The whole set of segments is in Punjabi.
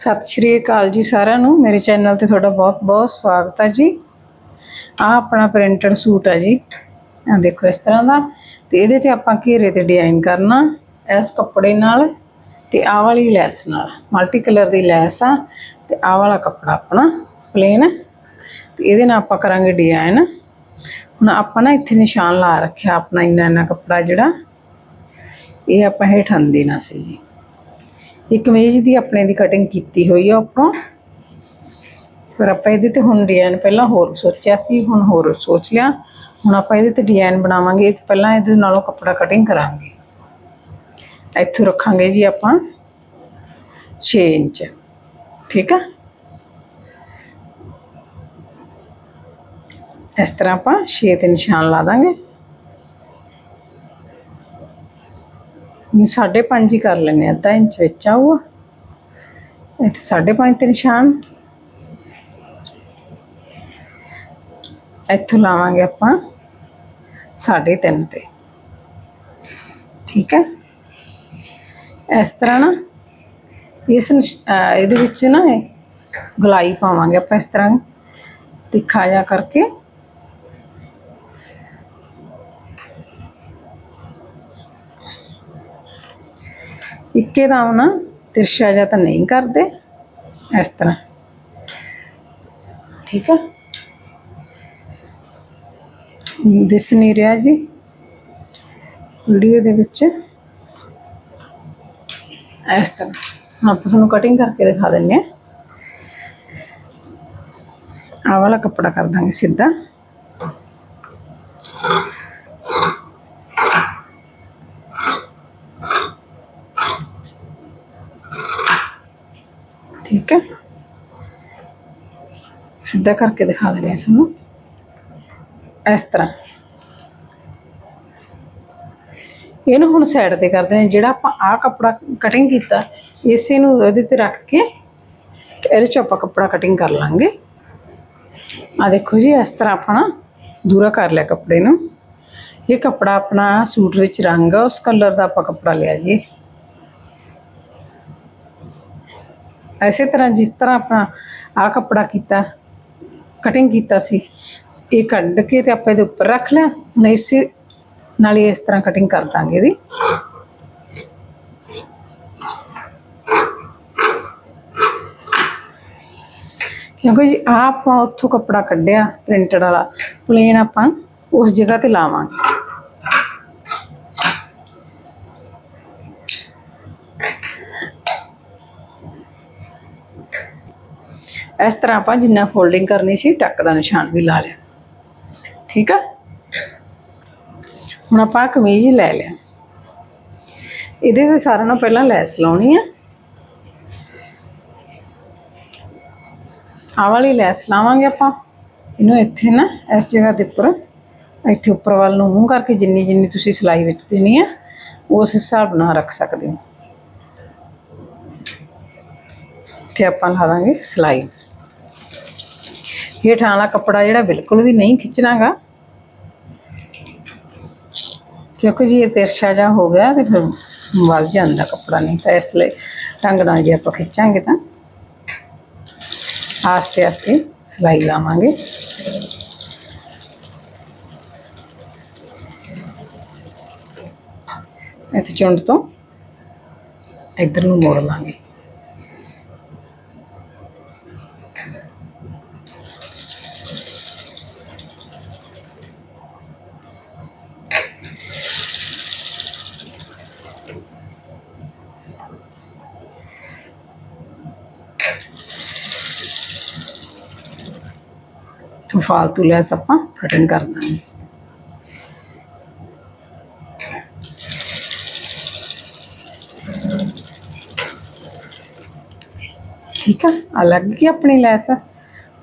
ਸਤਿ ਸ਼੍ਰੀ ਅਕਾਲ ਜੀ ਸਾਰਿਆਂ ਨੂੰ। ਮੇਰੇ ਚੈਨਲ ਤੇ ਤੁਹਾਡਾ ਬਹੁਤ-ਬਹੁਤ ਸਵਾਗਤ ਹੈ ਜੀ। ਆਹ ਆਪਣਾ ਪ੍ਰਿੰਟਡ ਸੂਟ ਹੈ ਜੀ। ਆ ਦੇਖੋ ਇਸ ਤਰ੍ਹਾਂ ਦਾ। ਤੇ ਇਹਦੇ ਤੇ ਆਪਾਂ ਘੇਰੇ ਤੇ ਡਿਜ਼ਾਈਨ ਕਰਨਾ ਇਸ ਕੱਪੜੇ ਨਾਲ ਤੇ ਆਹ ਵਾਲੀ ਲੈਸ ਨਾਲ। ਮਲਟੀ ਕਲਰ ਦੀ ਲੈਸ ਆ ਤੇ ਆਹ ਵਾਲਾ ਕੱਪੜਾ ਆਪਣਾ ਪਲੇਨ ਤੇ ਇਹਦੇ ਨਾਲ ਆਪਾਂ ਕਰਾਂਗੇ ਡਿਜ਼ਾਈਨ ਹੁਣ ਆਪਾਂ ਨਾ ਇੱਥੇ ਨਿਸ਼ਾਨ ਲਾ ਰੱਖਿਆ ਆਪਣਾ ਇੰਨਾ ਇੰਨਾ ਕੱਪੜਾ ਜਿਹੜਾ। ਇਹ ਆਪਾਂ ਹੇਠਾਂ ਦੇਣਾ ਸੀ ਜੀ। ਇਹ ਕਮੀਜ਼ ਦੀ ਆਪਣੇ ਦੀ ਕਟਿੰਗ ਕੀਤੀ ਹੋਈ ਆ ਉੱਪਰੋਂ। ਫਿਰ ਆਪਾਂ ਇਹਦੇ ਤੇ ਹੁਣ ਡਿਜ਼ਾਈਨ ਪਹਿਲਾਂ ਹੋਰ ਸੋਚਿਆ ਸੀ, ਹੁਣ ਹੋਰ ਸੋਚ ਲਿਆ। ਹੁਣ ਆਪਾਂ ਇਹਦੇ ਤੇ ਡਿਜ਼ਾਈਨ ਬਣਾਵਾਂਗੇ ਇਹ ਤੋਂ ਪਹਿਲਾਂ ਇਹਦੇ ਨਾਲੋਂ ਕੱਪੜਾ ਕਟਿੰਗ ਕਰਾਂਗੇ। ਇੱਥੋਂ ਰੱਖਾਂਗੇ ਜੀ ਆਪਾਂ 6 ਇੰਚ, ਠੀਕ ਆ? ਇਸ ਤਰ੍ਹਾਂ ਆਪਾਂ 6 ਤੇ ਨਿਸ਼ਾਨ ਲਾ ਦਾਂਗੇ। ਸਾਢੇ ਪੰਜ ਹੀ ਕਰ ਲੈਣੇ ਆ ਅੱਧਾ ਇੰਚ ਵਿੱਚ ਆਊਗਾ। ਇੱਥੇ ਸਾਢੇ ਪੰਜ ਤੇ ਨਿਸ਼ਾਨ ਇੱਥੋਂ ਲਾਵਾਂਗੇ ਆਪਾਂ ਸਾਢੇ ਤਿੰਨ ਤੇ। ਠੀਕ ਹੈ? ਇਸ ਤਰ੍ਹਾਂ ਨਾ, ਇਸ ਨਿਸ਼- ਇਹਦੇ ਵਿੱਚ ਨਾ ਇਹ ਗਲਾਈ ਪਾਵਾਂਗੇ ਆਪਾਂ ਇਸ ਤਰ੍ਹਾਂ। ਤਿੱਖਾ ਜਾ ਕਰਕੇ। ਇੱਕੇ ਦਾ ਨਾ ਤਿਰਛਾ ਜਿਹਾ ਤਾਂ ਨਹੀਂ ਕਰਦੇ। ਇਸ ਤਰ੍ਹਾਂ। ਠੀਕ ਆ? ਦਿਸ ਨਹੀਂ ਰਿਹਾ ਜੀ। ਵੀਡੀਓ ਦੇ ਵਿੱਚ। ਇਸ ਤਰ੍ਹਾਂ। ਆਪਾਂ ਤੁਹਾਨੂੰ ਕਟਿੰਗ ਕਰਕੇ ਦਿਖਾ ਦਿੰਨੇ ਆ। ਆਹ ਵਾਲਾ ਕੱਪੜਾ ਕਰ ਦਾਂਗੇ ਸਿੱਧਾ ਠੀਕ ਹੈ ਸਿੱਧਾ ਕਰਕੇ ਦਿਖਾ ਦਿੰਦੇ ਹਾਂ ਤੁਹਾਨੂੰ। ਇਸ ਤਰ੍ਹਾਂ। ਇਹਨੂੰ ਹੁਣ ਸਾਈਡ ਤੇ ਕਰਦੇ ਨੇ ਜਿਹੜਾ ਆਪਾਂ ਆਹ ਕੱਪੜਾ ਕਟਿੰਗ ਕੀਤਾ, ਇਸੇ ਨੂੰ ਉਹਦੇ ਤੇ ਰੱਖ ਕੇ ਇਹਦੇ ਚੋਂ ਆਪਾਂ ਕੱਪੜਾ ਕਟਿੰਗ ਕਰ ਲਾਂਗੇ। ਆ ਦੇਖੋ ਜੀ, ਇਸ ਤਰ੍ਹਾਂ ਆਪਣਾ ਦੂਰਾ ਕਰ ਲਿਆ ਕੱਪੜੇ ਨੂੰ। ਇਹ ਕੱਪੜਾ ਆਪਣਾ ਸੂਟ ਵਿੱਚ ਰੰਗ ਆ, ਉਸ ਕਲਰ ਦਾ ਆਪਾਂ ਕੱਪੜਾ ਲਿਆ ਜੀ। ਐਸੇ ਤਰ੍ਹਾਂ ਜਿਸ ਤਰ੍ਹਾਂ ਆਪਣਾ ਆ ਕੱਪੜਾ ਕੀਤਾ ਕਟਿੰਗ ਕੀਤਾ ਸੀ। ਇਹ ਕੱਢ ਕੇ ਤੇ ਆਪਾਂ ਇਹਦੇ ਉੱਪਰ ਰੱਖ ਲਿਆ। ਹੁਣ ਇਸੇ ਨਾਲ ਹੀ ਇਸ ਤਰ੍ਹਾਂ ਕਟਿੰਗ ਕਰ ਦਾਂਗੇ ਇਹਦੀ। ਕਿਉਂਕਿ ਜੀ ਆਹ ਆਪਾਂ ਉੱਥੋਂ ਕੱਪੜਾ ਕੱਢਿਆ ਪ੍ਰਿੰਟਡ ਵਾਲਾ। ਪਲੇਨ ਆਪਾਂ ਉਸ ਜਗ੍ਹਾ ਤੇ ਲਾਵਾਂਗੇ। ਇਸ ਤਰ੍ਹਾਂ ਆਪਾਂ ਜਿੰਨਾ ਫੋਲਡਿੰਗ ਕਰਨੀ ਸੀ, ਟੱਕ ਦਾ ਨਿਸ਼ਾਨ ਵੀ ਲਾ ਲਿਆ। ਠੀਕ ਆ? ਹੁਣ ਆਪਾਂ ਕਮੀਜ਼ ਲੈ ਲਿਆ। ਇਹਦੇ ਤੇ ਸਾਰਿਆਂ ਨੂੰ ਪਹਿਲਾਂ ਲੈਸ ਲਾਉਣੀ ਆ। ਆਹ ਵਾਲੀ ਲੈਸ ਲਾਵਾਂਗੇ ਆਪਾਂ। ਇਹਨੂੰ ਇੱਥੇ ਨਾ, ਇਸ ਜਗ੍ਹਾ ਦੇ ਉੱਪਰ, ਇੱਥੇ ਉੱਪਰ ਵੱਲ ਨੂੰ ਮੂੰਹ ਕਰਕੇ ਜਿੰਨੀ ਜਿੰਨੀ ਤੁਸੀਂ ਸਿਲਾਈ ਵਿੱਚ ਦੇਣੀ ਆ, ਉਸ ਹਿਸਾਬ ਨਾਲ ਰੱਖ ਸਕਦੇ ਹੋ। ਤੇ ਆਪਾਂ ਲਾ ਦਾਂਗੇ ਸਿਲਾਈ। ਹੇਠਾਂ ਵਾਲਾ ਕੱਪੜਾ ਜਿਹੜਾ ਬਿਲਕੁਲ ਵੀ ਨਹੀਂ ਖਿੱਚਣਾਗਾ। ਕਿਉਂਕਿ ਜੇ ਇਹ ਤਿਰਛਾ ਜਾ ਹੋ ਗਿਆ ਤੇ ਫਿਰ ਵੱਲ ਜਾਂਦਾ ਕੱਪੜਾ ਨਹੀਂ ਤਾਂ ਇਸ ਲਈ ਢੰਗ ਨਾਲ ਜੇ ਆਪਾਂ ਖਿੱਚਾਂਗੇ ਤਾਂ ਆਸਤੇ ਆਸਤੇ ਸਿਲਾਈ ਲਾਵਾਂਗੇ। ਇੱਥੇ ਚੁੰਡ ਤੋਂ ਇੱਧਰ ਨੂੰ ਮੋੜ ਲਾਂਗੇ। ਤੋਂ ਫਾਲਤੂ ਲੈਸ ਆਪਾਂ ਕਟਿੰਗ ਕਰ ਦਾਂਗੇ ਠੀਕ ਆ ਅਲੱਗ ਹੀ ਆਪਣੀ ਲੈਸ ਆ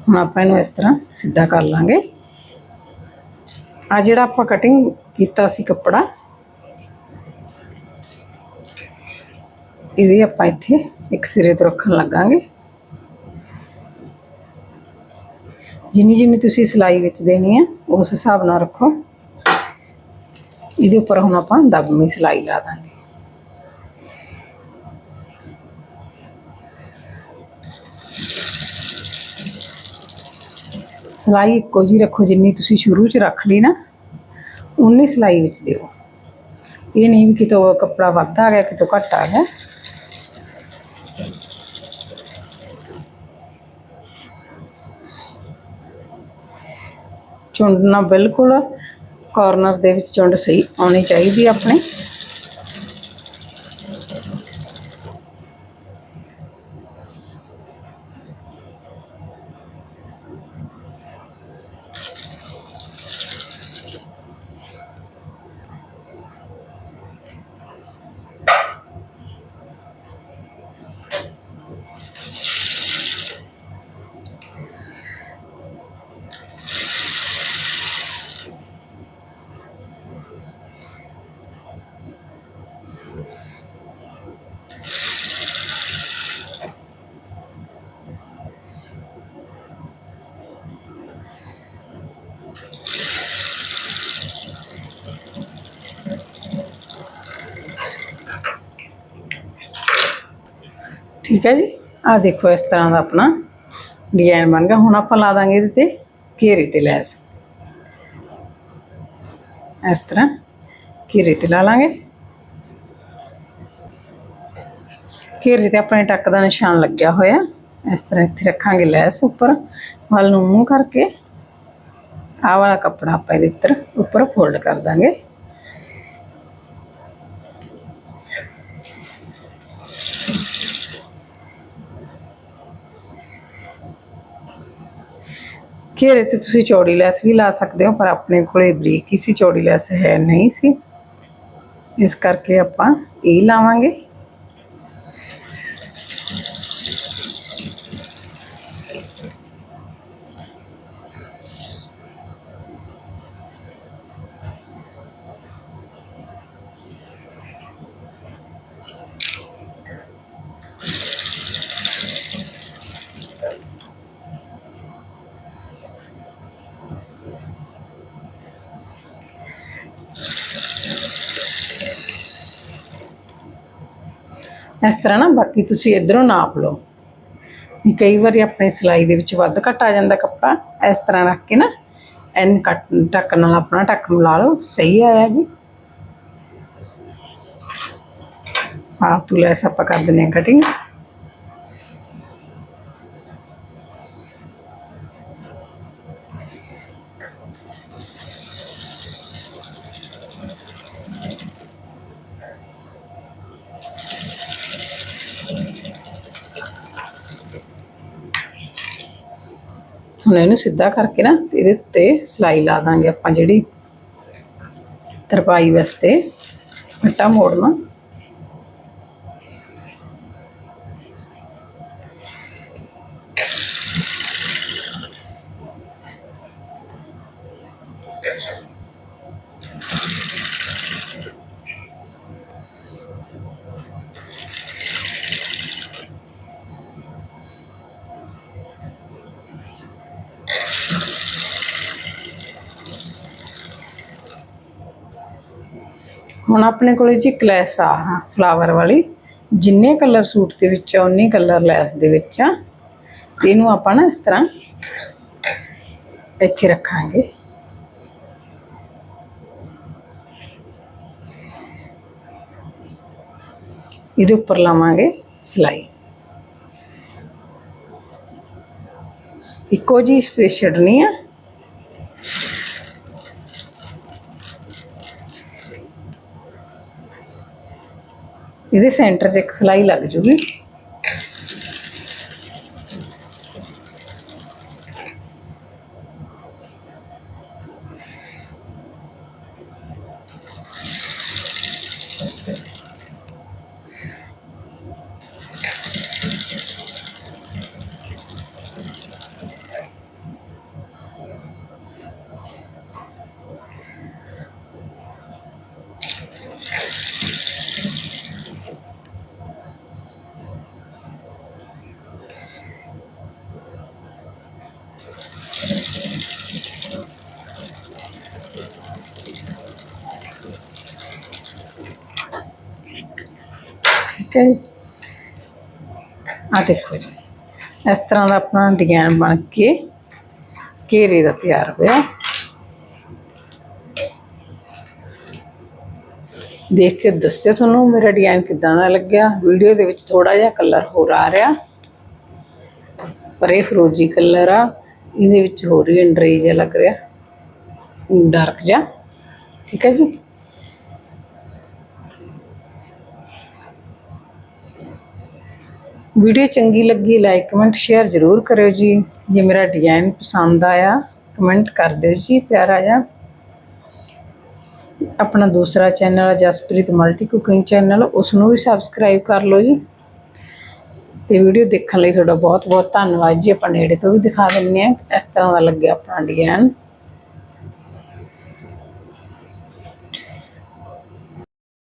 ਹੁਣ ਆਪਾਂ ਇਹਨੂੰ ਇਸ ਤਰ੍ਹਾਂ ਸਿੱਧਾ ਕਰ ਲਾਂਗੇ ਆ ਜਿਹੜਾ ਆਪਾਂ ਕਟਿੰਗ ਕੀਤਾ ਸੀ ਕੱਪੜਾ ਇਹਦੇ ਆਪਾਂ ਇੱਥੇ ਇੱਕ ਸਿਰੇ ਤੋਂ ਰੱਖਣ ਲੱਗਾਂਗੇ ਜਿੰਨੀ ਜਿੰਨੀ ਤੁਸੀਂ ਸਿਲਾਈ ਵਿੱਚ ਦੇਣੀ ਹੈ, ਉਸ ਹਿਸਾਬ ਨਾਲ ਰੱਖੋ। ਇਹਦੇ ਉੱਪਰ ਹੁਣ ਆਪਾਂ ਦਬਮੀ ਸਿਲਾਈ ਲਾ ਦਾਂਗੇ। ਸਿਲਾਈ ਇੱਕੋ ਜੀ ਰੱਖੋ ਜਿੰਨੀ ਤੁਸੀਂ ਸ਼ੁਰੂ 'ਚ ਰੱਖ ਲਈ ਨਾ ਉਨੀ ਸਿਲਾਈ ਵਿੱਚ ਦਿਓ। ਇਹ ਨਹੀਂ ਵੀ ਕਿਤੋਂ ਕੱਪੜਾ ਵੱਧ ਆ ਗਿਆ, ਕਿਤੋਂ ਘੱਟ ਆ ਗਿਆ। ਚੁੰਡ ਨਾਲ ਬਿਲਕੁਲ ਕਾਰਨਰ ਦੇ ਵਿੱਚ ਚੁੰਡ ਸਹੀ ਆਉਣੀ ਚਾਹੀਦੀ ਹੈ ਆਪਣੇ। ਠੀਕ ਹੈ ਜੀ। ਆ ਦੇਖੋ ਇਸ ਤਰ੍ਹਾਂ ਦਾ ਆਪਣਾ ਡਿਜ਼ਾਈਨ ਬਣ ਗਿਆ। ਹੁਣ ਆਪਾਂ ਲਾ ਦਾਂਗੇ ਇਹਦੇ ਤੇ ਘੇਰੇ ਤੇ ਲੈਸ। ਇਸ ਤਰ੍ਹਾਂ ਘੇਰੇ ਤੇ ਲਾ ਲਾਂਗੇ। ਘੇਰੇ ਤੇ ਆਪਣੇ ਟੱਕ ਦਾ ਨਿਸ਼ਾਨ ਲੱਗਿਆ ਹੋਇਆ। ਇਸ ਤਰ੍ਹਾਂ ਇੱਥੇ ਰੱਖਾਂਗੇ ਲੈਸ ਉੱਪਰ। ਵੱਲ ਨੂੰ ਮੂੰਹ ਕਰਕੇ ਆਹ ਵਾਲਾ ਕੱਪੜਾ ਆਪਾਂ ਇਹਦੇ ਉੱਪਰ ਉੱਪਰ ਫੋਲਡ ਕਰ ਦਾਂਗੇ। ਘੇਰੇ ਤੇ ਤੁਸੀਂ ਚੌੜੀ ਲੈਸ ਵੀ ਲਾ ਸਕਦੇ ਹੋ, ਪਰ ਆਪਣੇ ਕੋਲੇ ਬਰੀਕ ਹੀ ਸੀ, ਚੌੜੀ ਲੈਸ ਹੈ ਨਹੀਂ ਸੀ। ਇਸ ਕਰਕੇ ਆਪਾਂ ਇਹ ਲਾਵਾਂਗੇ। ਇਸ ਤਰ੍ਹਾਂ ਨਾ ਬਾਕੀ ਤੁਸੀਂ ਇਧਰੋਂ ਨਾਪ ਲਓ ਵੀ ਕਈ ਵਾਰੀ ਆਪਣੇ ਸਿਲਾਈ ਦੇ ਵਿੱਚ ਵੱਧ ਘੱਟ ਆ ਜਾਂਦਾ ਕੱਪੜਾ ਇਸ ਤਰ੍ਹਾਂ ਰੱਖ ਕੇ ਨਾ ਐਨ ਕੱਟ ਟੱਕ ਨਾਲ ਆਪਣਾ ਟੱਕ ਮਿਲਾ ਲਓ ਸਹੀ ਆਇਆ ਜੀ ਹਾਂ ਤੂੰ ਲੈਸ ਆਪਾਂ ਕਰ ਦਿੰਦੇ ਹਾਂ ਕਟਿੰਗ ਹੁਣ ਇਹਨੂੰ ਸਿੱਧਾ ਕਰਕੇ ਨਾ ਇਹਦੇ ਉੱਤੇ ਸਿਲਾਈ ਲਾ ਦਾਂਗੇ ਆਪਾਂ ਜਿਹੜੀ ਤਰਪਾਈ ਵਾਸਤੇ। ਪੱਟਾ ਮੋੜਨਾ। ਹੁਣ ਆਪਣੇ ਕੋਲੇ ਜੀ ਲੈਸ ਆ ਫਲਾਵਰ ਵਾਲੀ। ਜਿੰਨੇ ਕਲਰ ਸੂਟ ਦੇ ਵਿੱਚ ਆ, ਉਨੇ ਕਲਰ ਲੈਸ ਦੇ ਵਿੱਚ ਆ। ਤੇ ਇਹਨੂੰ ਆਪਾਂ ਨਾ ਇਸ ਤਰ੍ਹਾਂ ਇੱਥੇ ਰੱਖਾਂਗੇ। ਇਹਦੇ ਉੱਪਰ ਲਾਵਾਂਗੇ ਸਿਲਾਈ। ਇੱਕੋ ਜੀ ਸਪੇਸ ਛੱਡਣੀ ਆ। ਇਹਦੇ ਸੈਂਟਰ 'ਚ ਇੱਕ ਸਿਲਾਈ ਲੱਗ ਜੂਗੀ। ਠੀਕ ਹੈ ਆ ਦੇਖੋ ਜੀ, ਇਸ ਤਰ੍ਹਾਂ ਦਾ ਆਪਣਾ ਡਿਜ਼ਾਈਨ ਬਣ ਕੇ ਘੇਰੇ ਦਾ ਤਿਆਰ ਹੋਇਆ। ਦੇਖ ਕੇ ਦੱਸਿਓ ਤੁਹਾਨੂੰ ਮੇਰਾ ਡਿਜ਼ਾਈਨ ਕਿਦਾਂ ਦਾ ਲੱਗਿਆ। ਵੀਡੀਓ ਦੇ ਵਿੱਚ ਥੋੜਾ ਜਿਹਾ ਕਲਰ ਹੋਰ ਆ ਰਿਹਾ। ਪਰ ਇਹ ਫਰੋਜੀ ਕਲਰ ਆ। ਇਹਦੇ ਵਿੱਚ ਹੋਰ ਹੀ ਅੰਡਰੇਜ ਜਿਹਾ ਲੱਗ ਰਿਹਾ। ਡਾਰਕ ਜਿਹਾ। ਠੀਕ ਹੈ ਜੀ। ਵੀਡੀਓ ਚੰਗੀ ਲੱਗੀ ਲਾਈਕ ਕਮੈਂਟ ਸ਼ੇਅਰ ਜ਼ਰੂਰ ਕਰਿਓ ਜੀ। ਜੇ ਮੇਰਾ ਡਿਜ਼ਾਈਨ ਪਸੰਦ ਆਇਆ ਕਮੈਂਟ ਕਰ ਦਿਓ ਜੀ, ਪਿਆਰਾ ਜਿਹਾ। ਆਪਣਾ ਦੂਸਰਾ ਚੈਨਲ ਹੈ ਜਸਪ੍ਰੀਤ ਮਲਟੀ ਕੁਕਿੰਗ ਚੈਨਲ ਉਸ ਨੂੰ ਵੀ ਸਬਸਕ੍ਰਾਈਬ ਕਰ ਲਓ ਜੀ। ਤੇ ਵੀਡੀਓ ਦੇਖਣ ਲਈ ਤੁਹਾਡਾ ਬਹੁਤ ਬਹੁਤ ਧੰਨਵਾਦ ਜੀ। ਆਪਾਂ ਨੇੜੇ ਤੋਂ ਵੀ ਦਿਖਾ ਦਿੰਨੇ ਆ ਇਸ ਤਰ੍ਹਾਂ ਦਾ ਲੱਗਿਆ ਆਪਣਾ ਡਿਜ਼ਾਈਨ